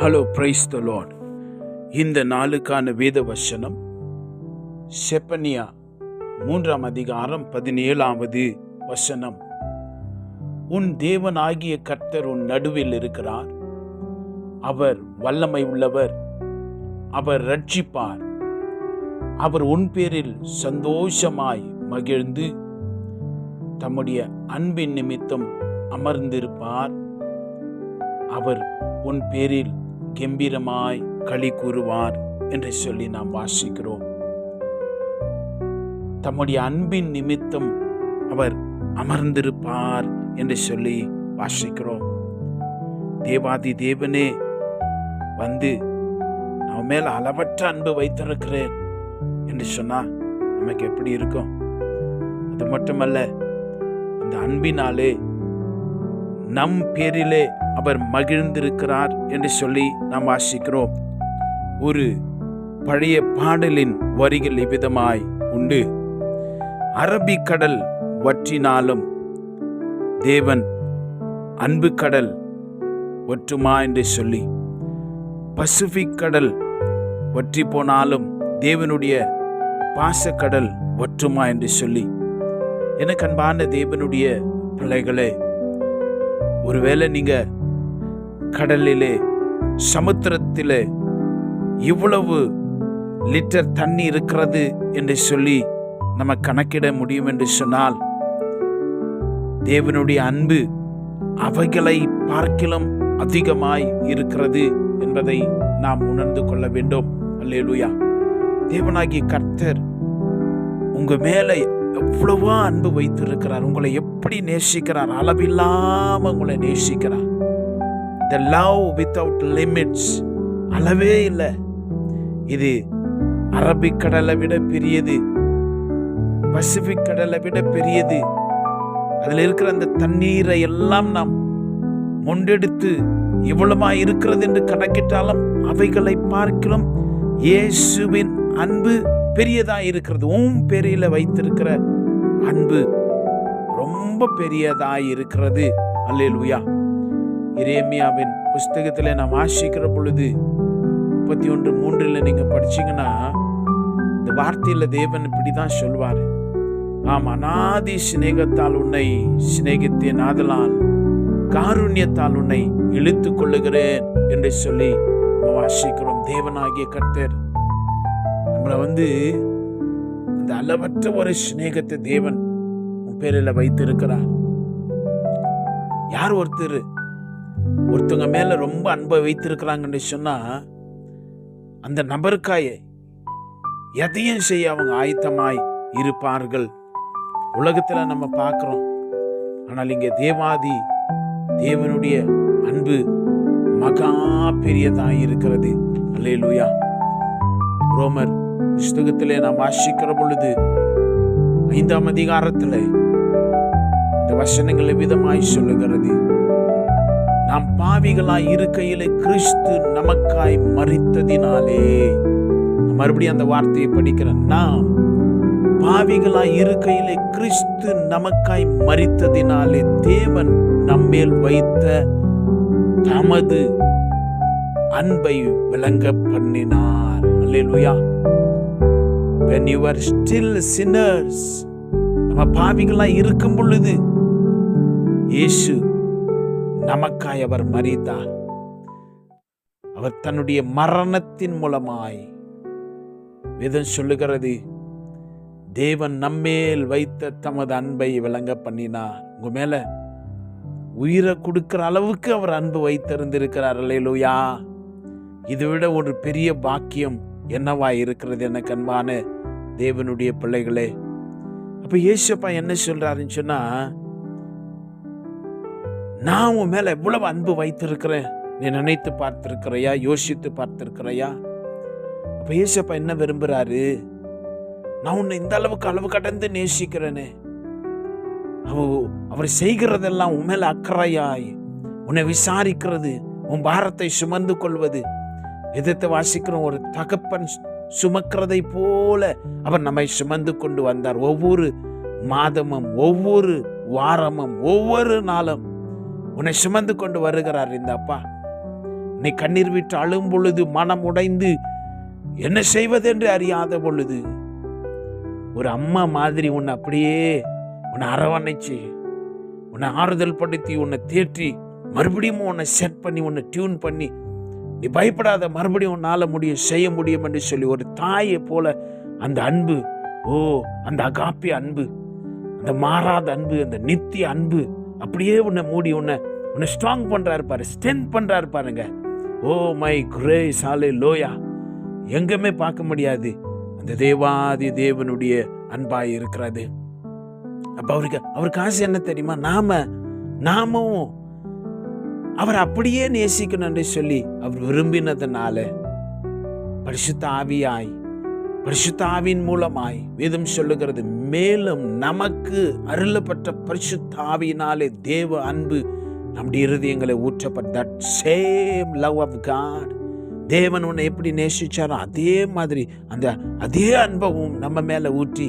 Hello praise the Lord இந்த நாளுக்கான வேத வசனம் செப்பனியா மூன்றாம் அதிகாரம் பதினேழாவது வசனம். உன் தேவனாகிய கர்த்தர் உன் நடுவில் இருக்கிறார். அவர் வல்லமை உள்ளவர். அவர் ரட்சிப்பார் அவர் உன் பேரில் சந்தோஷமாய் மகிழ்ந்து தம்முடைய அன்பின் நிமித்தம் அமர்ந்திருப்பார். அவர் உன் பேரில் கெம்பீரமாய் களி கூறுவார் என்று சொல்லி நாம் வாசிக்கிறோம். தம்முடைய அன்பின் நிமித்தம் அவர் அமர்ந்திருப்பார் என்று சொல்லி வாசிக்கிறோம். தேவாதி தேவனே வந்து நான் மேல அளவற்ற அன்பு வைத்திருக்கிறேன் என்று சொன்னா நமக்கு எப்படி இருக்கும்? அது மட்டுமல்ல அந்த அன்பினாலே நம் பேரிலே அவர் மகிழ்ந்திருக்கிறார் என்று சொல்லி நாம் வாசிக்கிறோம். ஒரு பழைய பாடலின் வரிகள் இவ்விதமாய் உண்டு. அரபிக்கடல் வற்றினாலும் தேவன் அன்பு கடல் ஒற்றுமா என்று சொல்லி. பசிபிக் கடல் வற்றி போனாலும் தேவனுடைய பாசக்கடல் ஒற்றுமா என்று சொல்லி. எனக்கு அன்பான தேவனுடைய பிள்ளைகளே ஒருவேளை நீங்கள் கடலிலே சமுத்திரத்திலே இவ்வளவு லிட்டர் தண்ணி இருக்கிறது என்று சொல்லி நம்ம கணக்கிட முடியும் என்று சொன்னால் தேவனுடைய அன்பு அவைகளை பார்க்கிலும் அதிகமாய் இருக்கிறது என்பதை நாம் உணர்ந்து கொள்ள வேண்டும். அல்லேலுயா. தேவனாகிய கர்த்தர் உங்க மேல எவ்வளவோ அன்பு வைத்திருக்கிறார். உங்களை எப்படி நேசிக்கிறார்? அளவில்லாம உங்களை நேசிக்கிறார். த லவ் வித்தவுட் லிமிட்ஸ் அளவே இல்லை. இது அரபிக் கடலை விட பெரியது. பசிபிக் கடலை விட பெரியது. அதில் இருக்கிற அந்த தண்ணீரை எல்லாம் நாம் மொண்டெடுத்து இவ்வளவா இருக்கிறது என்று கணக்கிட்டாலும் அவைகளை பார்க்கலாம் இயேசுவின் அன்பு பெரியதா இருக்கிறது. ஓம் பெரியில வைத்திருக்கிற அன்பு ரொம்ப பெரியதா இருக்கிறது. அல்லேலூயா. இரேமியாவின் புஸ்தகத்தில் நாம் வாசிக்கிற பொழுது முப்பத்தி ஒன்று மூன்றில் நீங்கள் படிச்சீங்கன்னா இந்த வார்த்தையில் தேவன் இப்படி தான் சொல்வார். ஆம் அநாதி சிநேகத்தால் உன்னை சிநேகித்தேன் ஆதலால் காருண்யத்தால் உன்னை இழுத்து கொள்ளுகிறேன் என்று சொல்லி வாசிக்கிறோம். தேவனாகிய கர்த்தர் நம்மளை வந்து இந்த அளவற்ற ஒரு சிநேகத்தை தேவன் உன் பேரில் வைத்திருக்கிறார். யார் ஒருத்தர் ஒருத்தவங்க மேலே ரொம்ப அன்பை வைத்திருக்கிறாங்கன்னு சொன்னால் அந்த நபருக்காய எதையும் செய்ய அவங்க ஆயத்தமாய் இருப்பார்கள். உலகத்தில் நம்ம பார்க்குறோம். ஆனால் இங்கே தேவாதி தேவனுடைய அன்பு மகா பெரியதாக இருக்கிறது. அல்லேலூயா. ரோமர் புஸ்தகத்திலே நாம் வாசிக்கிற பொழுது ஐந்தாம் அதிகாரத்தில் இந்த வசனங்கள் விதமாய் சொல்லுகிறது. நாம் பாவிகளாய் இருக்கையிலே கிறிஸ்து நமக்காய் மறித்ததினாலே மறுபடியும் அந்த வார்த்தையை படிக்கிற நாம் பாவிகளாய் இருக்கையிலே கிறிஸ்து நமக்காய் மறித்ததினாலே தேவன் நம்மேல் வைத்த தமது அன்பை விளங்க பண்ணினார் அல்லேலூயா. When you are still sinners நம்ம பாவிகளாய் இருக்கும் பொழுது இயேசு நமக்காய் அவர் மறித்தார். அவர் தன்னுடைய மரணத்தின் மூலமாய் வேதம் சொல்லுகிறது தேவன் நம்மேல் வைத்த தமது அன்பை விளங்க பண்ணினார். உங்க மேல உயிரை கொடுக்கிற அளவுக்கு அவர் அன்பு வைத்திருந்திருக்கிறார். அல்லேலூயா. இதை விட ஒரு பெரிய பாக்கியம் என்னவா இருக்கிறது எனக்கு அன்பான தேவனுடைய பிள்ளைகளே. அப்ப இயேசப்பா என்ன சொல்றாருன்னு சொன்னா நான் உன் மேலே எவ்வளவு அன்பு வைத்திருக்கிறேன்? நீ நினைத்து பார்த்துருக்கிறையா? யோசித்து பார்த்துருக்கிறையா? அப்போ ஏசப்பா என்ன விரும்புகிறாரு நான் உன்னை இந்த அளவுக்கு அளவு கடந்து நேசிக்கிறேனே. அவ அவர் செய்கிறதெல்லாம் உன் மேலே அக்கறையாய் உன்னை விசாரிக்கிறது உன் பாரத்தை சுமந்து கொள்வது. எதிர்த்து வாசிக்கிற ஒரு தகப்பன் சுமக்கிறதை போல அவர் நம்மை சுமந்து கொண்டு வந்தார். ஒவ்வொரு மாதமும் ஒவ்வொரு வாரமும் ஒவ்வொரு நாளும். உன்னை சுமந்து கொண்டு வருகிறார் இந்த அப்பா. நீ கண்ணீர் விட்டு அழும் பொழுது மனம் உடைந்து என்ன செய்வதென்று அறியாத பொழுது ஒரு அம்மா மாதிரி உன்னை அப்படியே உன்னை அரவணைச்சு உன்னை ஆறுதல் படுத்தி உன்னை தேற்றி மறுபடியும் உன்னை செட் பண்ணி உன்னை டியூன் பண்ணி நீ பயப்படாத மறுபடியும் உன்னால முடியும் செய்ய முடியும் என்று சொல்லி ஒரு தாயை போல அந்த அன்பு ஓ அந்த அகாப்பிய அன்பு அந்த மாறாத அன்பு அந்த நித்திய அன்பு அப்படியே உன்னை மூடி உன்னை உன்னை ஸ்ட்ராங் பண்ணுறாரு பாரு ஸ்ட்ரென்த் பண்ணுறாரு பாருங்க. ஓ மை குரே சாலை லோயா எங்குமே பார்க்க முடியாது. அந்த தேவாதி தேவனுடைய அன்பாய் இருக்கிறது. அப்போ அவருக்கு அவருக்கு ஆசை என்ன தெரியுமா? நாம நாமும் அவர் அப்படியே நேசிக்கணும்னு சொல்லி அவர் விரும்பினதுனால பரிசுத்த ஆவியாய் பரிசுத்தாவின் மூலமாய் வேதம் சொல்லுகிறது. மேலும் நமக்கு அருளப்பட்ட பரிசுத்தாவினாலே தேவ அன்பு நம்முடைய இருதயங்களை ஊற்றப்பட்ட that same love of God தேவன் உன்னை எப்படி நேசிச்சாரோ அதே மாதிரி அந்த அதே அன்பவும் நம்ம மேலே ஊற்றி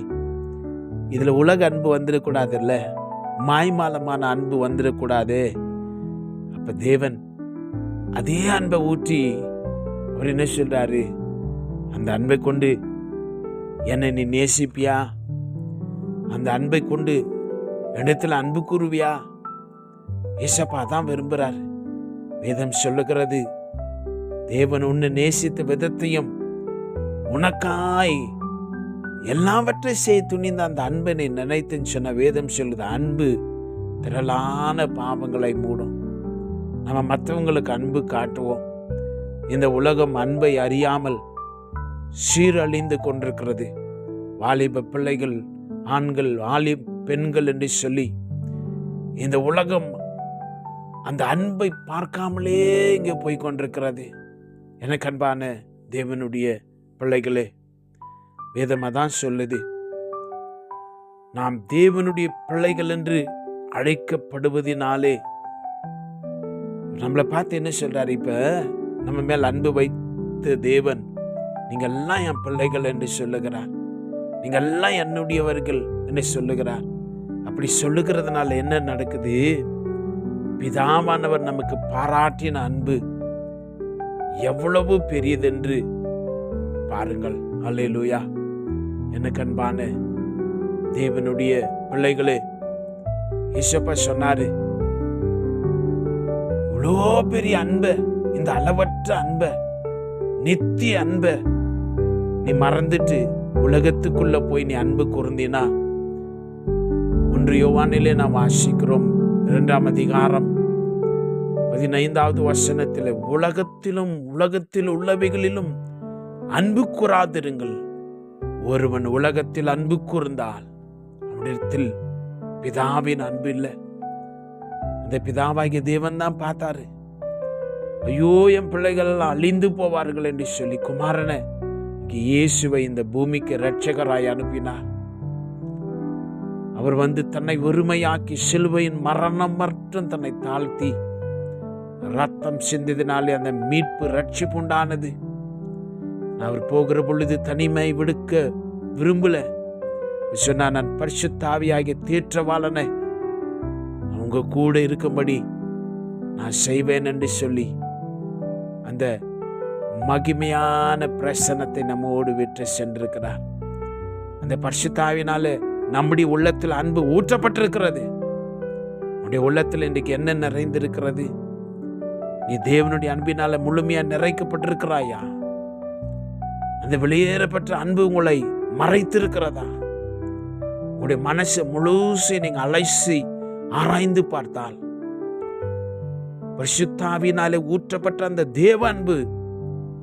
இதில் உலக அன்பு வந்துடக்கூடாது இல்லை மாய்மாலமான அன்பு வந்துடக்கூடாது அப்போ தேவன் அதே அன்பை ஊற்றி அவர் என்ன சொல்கிறாரு அந்த அன்பை கொண்டு என்னை நீ நேசிப்பியா? அந்த அன்பை கொண்டு இடத்துல அன்பு கூறுவியா? ஏசப்பா தான் விரும்புகிறார். வேதம் சொல்லுகிறது தேவன் உன்னை நேசித்த விதத்தையும் உனக்காய் எல்லாவற்றை செய்ய துணிந்த அந்த அன்பை நீ நினைத்துன்னு சொன்ன வேதம் சொல்லுது அன்பு திரளான பாவங்களை மூடும். நம்ம மற்றவங்களுக்கு அன்பு காட்டுவோம். இந்த உலகம் அன்பை அறியாமல் சீரழிந்து கொண்டிருக்கிறது. வாலிப பிள்ளைகள் ஆண்கள் வாலி பெண்கள் என்று சொல்லி இந்த உலகம் அந்த அன்பை பார்க்காமலே இங்கே போய் கொண்டிருக்கிறது. எனக்கு அன்பான தேவனுடைய பிள்ளைகளே வேதமாக தான் சொல்லுது நாம் தேவனுடைய பிள்ளைகள் என்று அழைக்கப்படுவதினாலே நம்மளை பார்த்து என்ன சொல்றாரு? இப்ப நம்ம மேல் அன்பு வைத்த தேவன் நீங்கள் எல்லாம் என் பிள்ளைகள் என்று சொல்லுகிறார். நீங்க எல்லாம் என்னுடையவர்கள் என்று சொல்லுகிறார். அப்படி சொல்லுகிறதுனால என்ன நடக்குது? பிதாவானவர் நமக்கு பாராட்டின அன்பு எவ்வளவு பெரியதென்று பாருங்கள். அல்லேலூயா. எனக்கு அன்பான தேவனுடைய பிள்ளைகளே இசப்பா சொன்னாரு இவ்வளோ பெரிய அன்பை இந்த அளவற்ற அன்பை நித்திய அன்பை நீ மறந்துட்டு உலகத்துக்குள்ள போய் நீ அன்பு கூர்ந்தினா ஒன்று யோவானிலே நாம் வாசிக்கிறோம் இரண்டாம் அதிகாரம் பதினைந்தாவது வசனத்தில் உலகத்திலும் உலகத்தில் உள்ளவைகளிலும் அன்பு கூறாதிருங்கள். ஒருவன் உலகத்தில் அன்பு கூர்ந்தால் அவனிடத்தில் பிதாவின் அன்பு இல்லை. அந்த பிதாவாகிய தேவன் தான் பார்த்தாரு. ஐயோ என் பிள்ளைகள் அழிந்து போவார்கள் என்று சொல்லி குமாரனை இயேசுவை இந்த பூமிக்கு இரட்சகராய் அனுப்பினார். அவர் வந்து தன்னை வெறுமையாக்கி சிலுவையின் மரணம் மட்டும் தன்னை தாழ்த்தி ரத்தம் சிந்ததினாலே அந்த மீட்பு ரட்சிப்பு உண்டானது. அவர் போகிற பொழுது தனிமை விடுக்க விரும்பல. சொன்னா நான் பரிசுத்தாவியாகிய தீற்றவாளனை அவங்க கூட இருக்கும்படி நான் செய்வேன் என்று சொல்லி அந்த மகிமையான பிரசனத்தை நம்மோடு விட்டு சென்றிருக்கிறார். அந்த பரிசுத்தாவினால நம்முடைய உள்ளத்தில் அன்பு ஊற்றப்பட்டிருக்கிறது. உன்னுடைய உள்ளத்தில் இன்றைக்கு என்ன நிறைந்திருக்கிறது? நீ தேவனுடைய அன்பினால முழுமையா நிறைக்கப்பட்டிருக்கிறாயா? அந்த வெளியேறப்பட்ட அன்பு உங்களை மறைத்திருக்கிறதா? உங்களுடைய மனசை முழுசு நீங்க அலைசி ஆராய்ந்து பார்த்தால் பரிசுத்தாவினாலே ஊற்றப்பட்ட அந்த தேவ அன்பு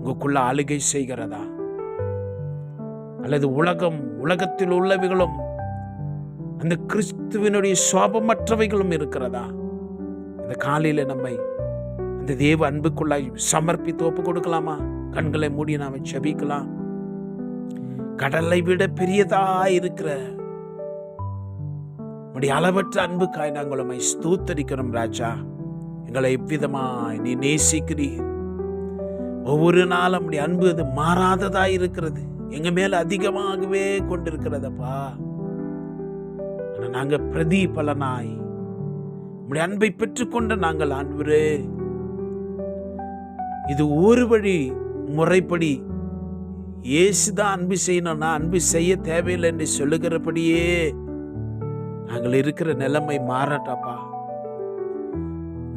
உங்களுக்குள்ள ஆளுகை செய்கிறதா? அல்லது உலகம் உலகத்தில் உள்ளவைகளும் அந்த கிறிஸ்துவனுடைய சோபமற்றவைகளும் இருக்கிறதா? இந்த காலையில் நம்மை அந்த தேவ அன்புக்குள்ளாய் சமர்ப்பித்து ஒப்பு கொடுக்கலாமா கண்களை மூடி நாம் செபிக்கலாம் கடலை விட பெரியதா இருக்கிற உடைய அளவற்ற அன்புக்காய் நாங்கள் உண்மை ஸ்தூத்தரிக்கிறோம் ராஜா. எங்களை எவ்விதமாய் நீ நேசிக்கிறீர். ஒவ்வொரு நாளும் அப்படி அன்பு அது மாறாததா இருக்கிறது. எங்க மேல அதிகமாகவே கொண்டிருக்கிறதப்பா. ஆனா நாங்க பிரதி பலனாய் உம்முடைய அன்பை பெற்றுக்கொண்ட நாங்கள் ஆண்டவரே இது ஒரு வழி முறைப்படி இயேசுதான் அன்பு செய்யணும் நான் அன்பு செய்ய தேவையில்லை என்று சொல்லுகிறபடியே நாங்கள் இருக்கிற நிலைமை மாறட்டாப்பா.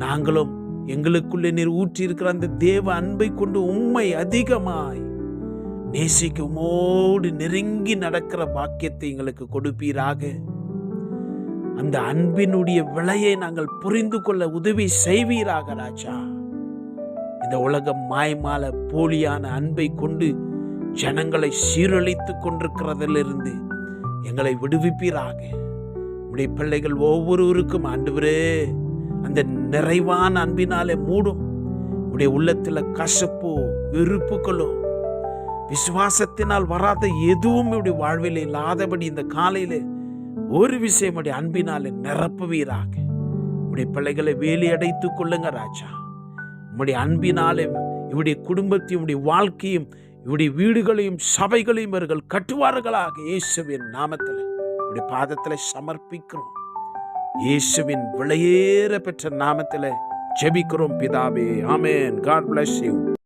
நாங்களும் எங்களுக்குள்ளே நீர் ஊற்றி இருக்கிற அந்த தேவ அன்பை கொண்டு உண்மை அதிகமாய் நேசிக்குமோடு நெருங்கி நடக்கிற பாக்கியத்தை எங்களுக்கு கொடுப்பீராக. அந்த அன்பினுடைய விலையை நாங்கள் புரிந்து கொள்ள உதவி செய்வீராக ராஜா. இந்த உலகம் மாய்மால போலியான அன்பை கொண்டு ஜனங்களை சீரழித்துக் கொண்டிருக்கிறதிலிருந்து எங்களை விடுவிப்பீராக. உடைய பிள்ளைகள் ஒவ்வொருவருக்கும் ஆண்டவரே அந்த நிறைவான அன்பினாலே மூடும். உடைய உள்ளத்தில் கசப்போ வெறுப்புகளோ விசுவாசத்தினால் வராத எதுவும் இப்படி வாழ்வில் இல்லாதபடி இந்த காலையில ஒரு விஷயம் உடைய அன்பினாலே நிரப்புவீராக. உடைய பிள்ளைகளை வேலி அடைத்துக் கொள்ளுங்க ராஜா. உம்முடைய அன்பினாலே இவருடைய குடும்பத்தையும் உடைய வாழ்க்கையும் இவருடைய வீடுகளையும் சபைகளையும் இவர்கள் கட்டுவார்களாக. இயேசுவின் நாமத்தில் உடைய பாதத்தில் சமர்ப்பிக்கிறோம். இயேசுவின் விலையேற பெற்ற நாமத்தில் ஜெபிக்கிறோம் பிதாவே. ஆமேன். God bless you